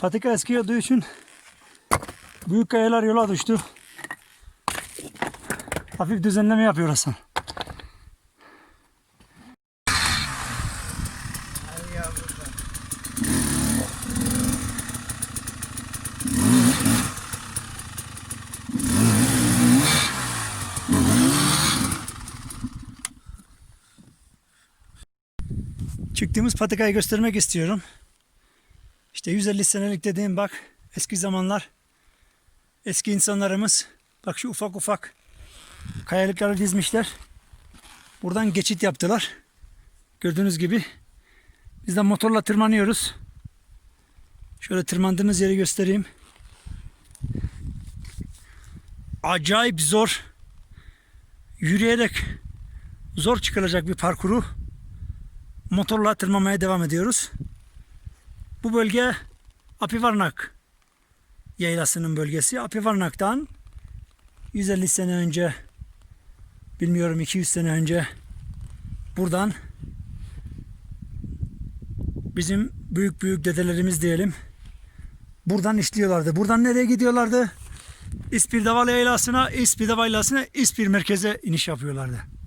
Patika eski olduğu için büyük kayalar yola düştü. Hafif düzenleme yapıyor Hasan. Çıktığımız patikayı göstermek istiyorum. İşte 150 senelik dediğim bak eski zamanlar eski insanlarımız bak şu ufak ufak kayalıkları dizmişler. Buradan geçit yaptılar. Gördüğünüz gibi biz de motorla tırmanıyoruz. Şöyle tırmandığımız yeri göstereyim. Acayip zor. Yürüyerek zor çıkılacak bir parkuru motorla tırmanmaya devam ediyoruz. Bu bölge Apivarnak yaylasının bölgesi. Apivarnak'tan 150 sene önce bilmiyorum 200 sene önce buradan bizim büyük büyük dedelerimiz diyelim buradan işliyorlardı. Buradan nereye gidiyorlardı? İspir Daval Yaylası'na, İspir Daval Yaylası'na, İspir merkeze iniş yapıyorlardı.